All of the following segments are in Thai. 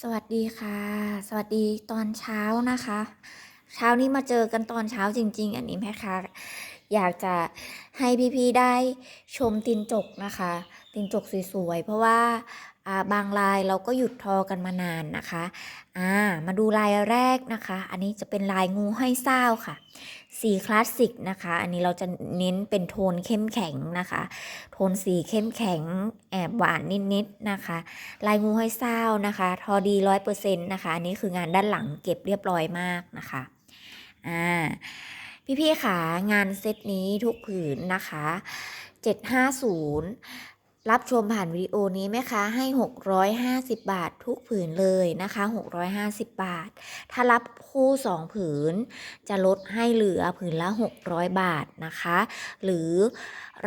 สวัสดีค่ะ สวัสดีตอนเช้านะคะ เช้านี้มาเจอกันตอนเช้าจริง ๆ อันนี้แม่ค้าอยากจะให้พี่ๆได้ชมตินจกนะคะ ตินจกสวยๆ เพราะว่าอ่า บางลายเราก็หยุดทอกันมานานนะคะอ่ามาดูลายแรกนะคะ อันนี้จะเป็นลายงูห้อยเศร้าค่ะ สีคลาสสิกนะคะ อันนี้เราจะเน้นเป็นโทนเข้มแข็งนะคะ โทนสีเข้มแข็งแอบหวานนิดๆนะคะ ลายงูห้อยเศร้านะคะ ทอดีร้อยเปอร์เซ็นต์นะคะ อันนี้คืองานด้านหลังเก็บเรียบร้อยมากนะคะอ่าพี่ๆค่ะงานเซตนี้ทุกผืนนะคะ 750 รับชมผ่านวิดีโอนี้ไหมคะให้ 650 บาททุกผืนเลยนะคะ 650 บาท ถ้ารับคู่ 2 ผืน จะลดให้เหลือผืนละ 600 บาทนะคะ หรือ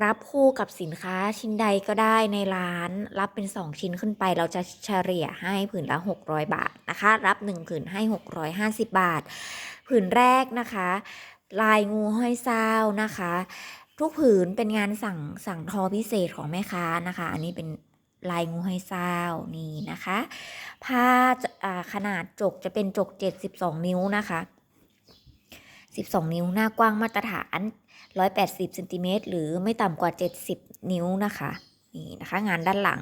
รับคู่กับสินค้าชิ้นใดก็ได้ในร้าน รับเป็น 2 ชิ้นขึ้นไปเราจะเฉลี่ยให้ผืนละ 600 บาทนะคะ รับ 1 ผืนให้ 650 บาท ผืนแรกนะคะ ลายงูห้อยเศร้านะคะ ทุกผืนเป็นงานสั่งสั่งทอพิเศษของแม่ค้านะคะ อันนี้เป็นลายงูห้อยเศร้านี่นะคะผ้าจะขนาดจกจะเป็นจก 72 นิ้วนะคะ 12 นิ้วหน้ากว้างมาตรฐาน 180เซนติเมตรหรือไม่ต่ำกว่า 70 นิ้วนะคะนี่นะคะงานด้านหลัง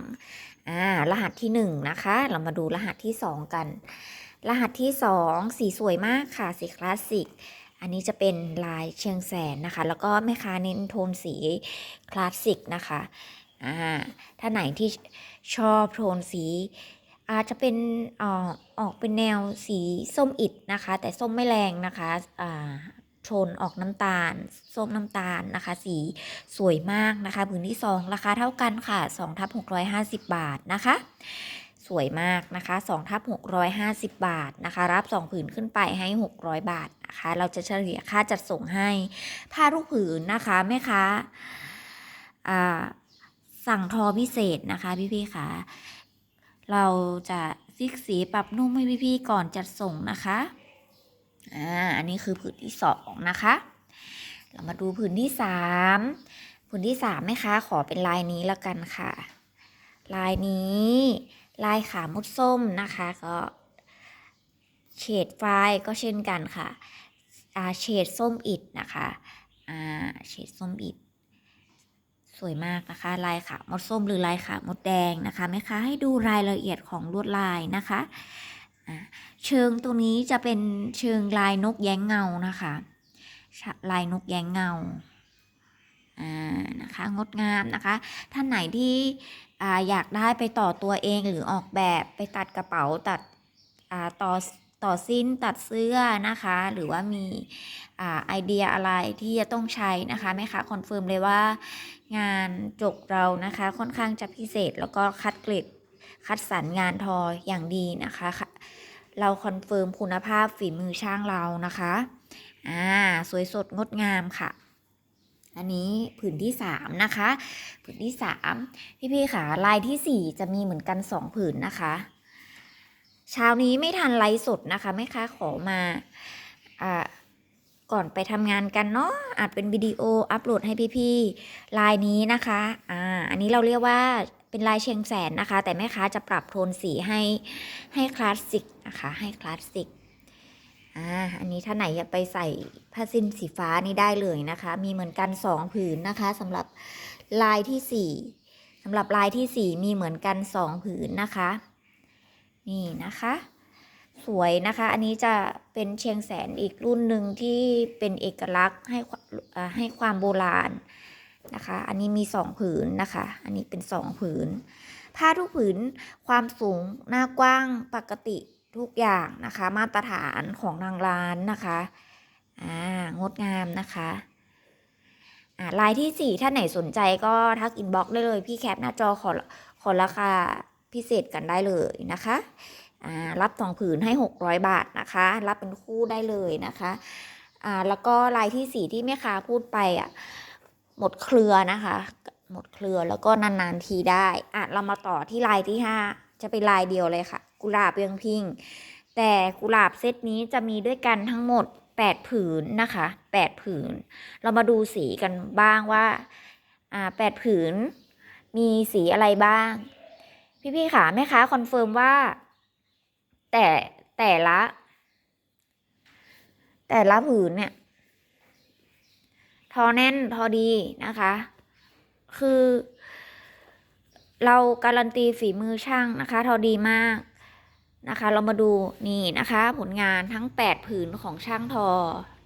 อ่ารหัสที่ 1 นะคะ เรามาดูรหัสที่ 2 กัน รหัสที่ 2 สีสวยมากค่ะสีคลาสสิก อันนี้จะเป็นลายเชียงแสนนะคะ แล้วก็แม่ค้าเน้นโทนสีคลาสสิกนะคะอ่าถ้าไหนที่ชอบโทนสี อาจจะเป็นออกออกเป็นแนวสีส้มอิดนะคะ แต่ส้มไม่แรงนะคะอ่าโทนออกน้ำตาล ส้มน้ำตาลนะคะ สีสวยมากนะคะผืนที่ 2 ราคาเท่ากันค่ะ2ทับ650 บาทนะคะ วยมากนะคะ2ทับ650 บาทนะคะ รับ 2 ผืนขึ้นไปให้ 600 บาทนะคะ เราจะเฉลี่ยค่าจัดส่งให้ ผ้าทุกผืนนะคะแม่ค้าสั่งทอพิเศษนะคะพี่ๆค่ะ เราจะฟิกสีปรับนุ่มให้พี่ๆก่อนจัดส่งนะคะอ่าอันนี้คือผืนที่สองนะคะ เรามาดูผืนที่สามผืนที่สามไหมคะขอเป็นลายนี้แล้วกันค่ะ ลายนี้ ลายขามุดส้มนะคะก็เฉดไฟก็เช่นกันค่ะเฉดส้มอิดนะคะเฉดส้มอิดสวยมากนะคะ ลายขามดส้มหรือลายขามดแดงนะคะแม่ค้าให้ดูรายละเอียดของลวดลายนะคะเชิงตรงนี้จะเป็นเชิงลายนกแย้งเงานะคะ ลายนกแย้งเงานะคะงดงามนะคะ ท่านไหนที่ อ่าอยากได้ไปต่อตัวเองหรือออกแบบไปตัดกระเป๋าตัดอ่าต่อต่อสิ้นตัดเสื้อนะคะ หรือว่ามีอไอเดียอะไรที่จะต้องใช้นะคะแม่ค้าคอนเฟิร์มเลยว่างานจกเรานะคะค่อนข้างจะพิเศษแล้วก็คัดเกรดคัดสรรงานทออย่างดีนะคะค่ะเราคอนเฟิร์มคุณภาพฝีมือช่างเรานะคะอ่าสวยสดงดงามค่ะ อันนี้ผืนที่สามนะคะ ผืนที่สามพี่ๆค่ะลายที่สี่จะมีเหมือนกันสองผืนนะคะเช้านี้ไม่ทันไลฟ์สดนะคะแม่ค้าขอมาอ่าก่อนไปทำงานกันเนาะอาจเป็นวิดีโออัปโหลดให้พี่ๆลายนี้นะคะอ่าอันนี้เราเรียกว่าเป็นลายเชียงแสนนะคะ แต่แม่ค้าจะปรับโทนสีให้ให้คลาสสิกนะคะให้คลาสสิก อ่าอันนี้ถ้าไหนอยากไปใส่ผ้าสิ้นสีฟ้านี่ได้เลยนะคะ มีเหมือนกันสองผืนนะคะสำหรับลายที่สี่สำหรับลายที่สี่มีเหมือนกันสองผืนนะคะ นี่นะคะ สวยนะคะ อันนี้จะเป็นเชียงแสนอีกรุ่นหนึ่งที่เป็นเอกลักษณ์ให้ให้ความโบราณนะคะ อันนี้มีสองผืนนะคะ อันนี้เป็นสองผืน ผ้าทุกผืนความสูงหน้ากว้างปกติ ทุกอย่างนะคะมาตรฐานของทางร้านนะคะอ่างดงามนะคะอ่าลายที่สี่ถ้าไหนสนใจก็ทักอินบ็อกซ์ได้เลย พี่แคปหน้าจอขอขอราคาพิเศษกันได้เลยนะคะอ่ารับสองผืนให้ 600 บาทนะคะ รับเป็นคู่ได้เลยนะคะอ่าแล้วก็ลายที่สีที่แม่ค้าพูดไปอะหมดเครือนะคะ หมดเครือแล้วก็นานๆทีได้อะเรามาต่อที่ลายที่ 5 จะเป็นลายเดียวเลยค่ะ กุหลาบเรืองพิง แต่กุหลาบเซตนี้จะมีด้วยกันทั้งหมด 8 ผืนนะคะ 8 ผืน เรามาดูสีกันบ้างว่าอ่า8ผืน มีสีอะไรบ้าง พี่ๆค่ะแม่ค้าคอนเฟิร์มว่า แต่แต่ละ แต่ละผืนเนี่ยทอแน่นทอดีนะคะ คือ เราการันตีฝีมือช่างนะคะทอดีมากนะคะ เรามาดูนี่นะคะ ผลงานทั้ง 8 ผืนของช่างทอ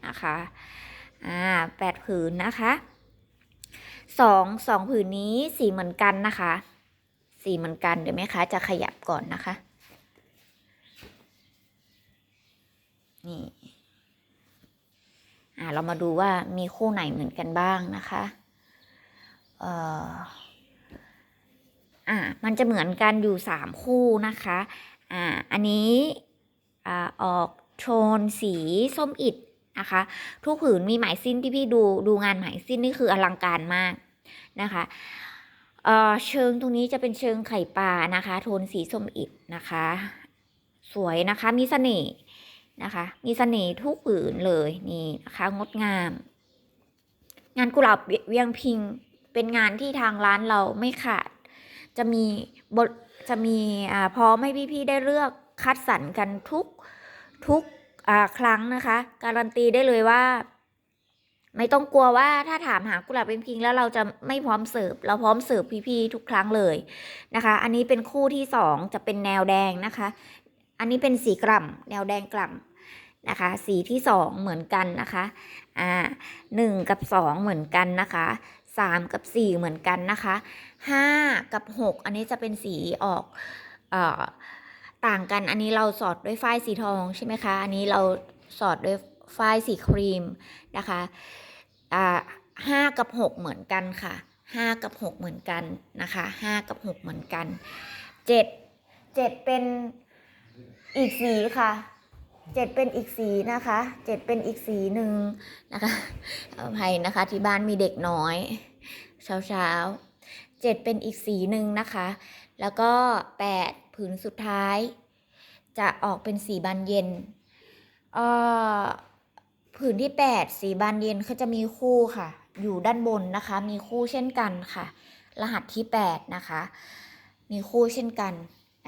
นะคะอ่าแปดผืนนะคะสองสองผืนนี้สีเหมือนกันนะคะสีเหมือนกันเดี๋ยวไหมคะจะขยับก่อนนะคะนี่อ่าเรามาดูว่ามีคู่ไหนเหมือนกันบ้างนะคะ เอ่อ อ่ามันจะเหมือนกันอยู่สามคู่นะคะอ่าอันนี้อ่าออกโทนสีส้มอิดนะคะ ทุกผืนมีไหมายสิ้นที่พี่ดูดูงานไหมายสิ้นนี่คืออลังการมากนะคะเอ่อเชิงตรงนี้จะเป็นเชิงไข่ปลานะคะ โทนสีส้มอิดนะคะ สวยนะคะมีเสน่ห์นะคะ มีเสน่ห์ทุกผืนเลยนี่นะคะงดงาม งานกุหลาบเวียงพิงเป็นงานที่ทางร้านเราไม่ขาด จะมีบทจะมีอ่าพร้อมให้พี่ๆได้เลือกคัดสรรกันทุกทุกอ่าครั้งนะคะ การันตีได้เลยว่า ไม่ต้องกลัวว่าถ้าถามหากุหลาบเป็นพิงแล้วเราจะไม่พร้อมเสิร์ฟเราพร้อมเสิร์ฟพี่ๆทุกครั้งเลยนะคะ อันนี้เป็นคู่ที่สองจะเป็นแนวแดงนะคะ อันนี้เป็นสีกล่ำแนวแดงกล่ำนะคะสีที่สองเหมือนกันนะคะอ่าหนึ่งกับสองเหมือนกันนะคะ สามกับสี่เหมือนกันนะคะห้ากับหกอันนี้จะเป็นสีออกออต่างกันอันนี้เราสอดด้วยฝ้ายสีทองใช่ไหมคะ อันนี้เราสอดด้วยฝ้ายสีครีมนะคะห้ากับหกเหมือนกันค่ะห้ากับหกเหมือนกันนะคะห้ากับหกเหมือนกันเจ็ดเจ็ดเป็นอีกสีค่ะ เจ็ดเป็นอีกสีนะคะเจ็ดเป็นอีกสีหนึ่งนะคะอภัยนะคะที่บ้านมีเด็กน้อย เช้าเช้าเจ็ดเป็นอีกสีหนึ่งนะคะ แล้วก็แปดผืนสุดท้าย จะออกเป็นสีบานเย็นเอ่อผืนที่แปดสีบานเย็นเขาจะมีคู่ค่ะ อยู่ด้านบนนะคะ มีคู่เช่นกันค่ะ รหัสที่แปดนะคะ มีคู่เช่นกัน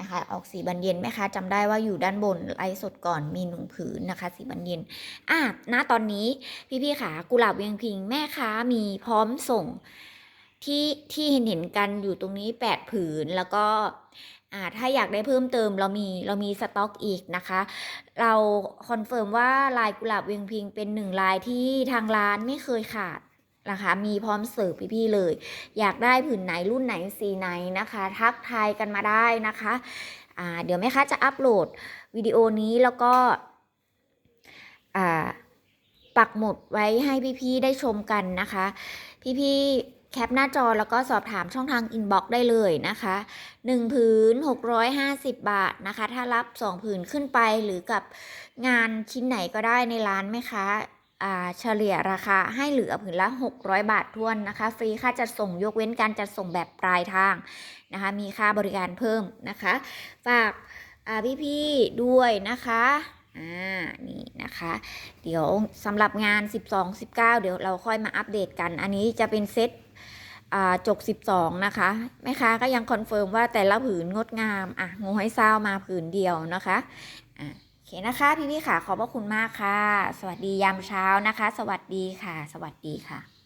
นะคะออกสีบานเย็นไหมคะจำได้ว่าอยู่ด้านบนไลฟ์สดก่อนมีหนึ่งผืนนะคะ สีบานเย็นอะณตอนนี้พี่ๆขากุหลาบเวียงพิงแม่ค้ามีพร้อมส่งที่ที่เห็นเห็นกันอยู่ตรงนี้แปดผืนแล้วก็อ่าถ้าอยากได้เพิ่มเติมเรามีเรามีสต็อกอีกนะคะ เราคอนเฟิร์มว่าลายกุหลาบเวียงพิงเป็นหนึ่งลายที่ทางร้านไม่เคยขาด นะคะ มีพร้อมเสิร์ฟพี่ๆเลย อยากได้ผืนไหนรุ่นไหนสีไหนนะคะ ทักทายกันมาได้นะคะอ่าเดี๋ยวแม่ค้าจะอัปโหลดวิดีโอนี้แล้วก็อ่าปักหมุดไว้ให้พี่ๆได้ชมกันนะคะ พี่ๆแคปหน้าจอแล้วก็สอบถามช่องทางอินบ็อกซ์ได้เลยนะคะ 1 ผืน 650 บาทนะคะ ถ้ารับ 2 ผืนขึ้นไปหรือกับงานชิ้นไหนก็ได้ในร้านไหมคะอ่า เฉลี่ยราคาให้เหลือผืนละ 600 บาททวนนะคะ ฟรีค่าจัดส่งยกเว้นการจัดส่งแบบปลายทางนะคะ มีค่าบริการเพิ่มนะคะ ฝากอ่พี่ๆด้วยนะคะอ่านี่นะคะ เดี๋ยวสำหรับงาน 12 19 เดี๋ยวเราค่อยมาอัปเดตกัน อันนี้จะเป็นเซตจก 12 นะคะแม่ค้าก็ยังคอนเฟิร์มว่าแต่ละผืนงดงาม อะงูห้เศร้ามาผืนเดียวนะคะ เคนะคะ พี่ๆค่ะ ขอบพระคุณมากค่ะ สวัสดียามเช้านะคะ สวัสดีค่ะ สวัสดีค่ะ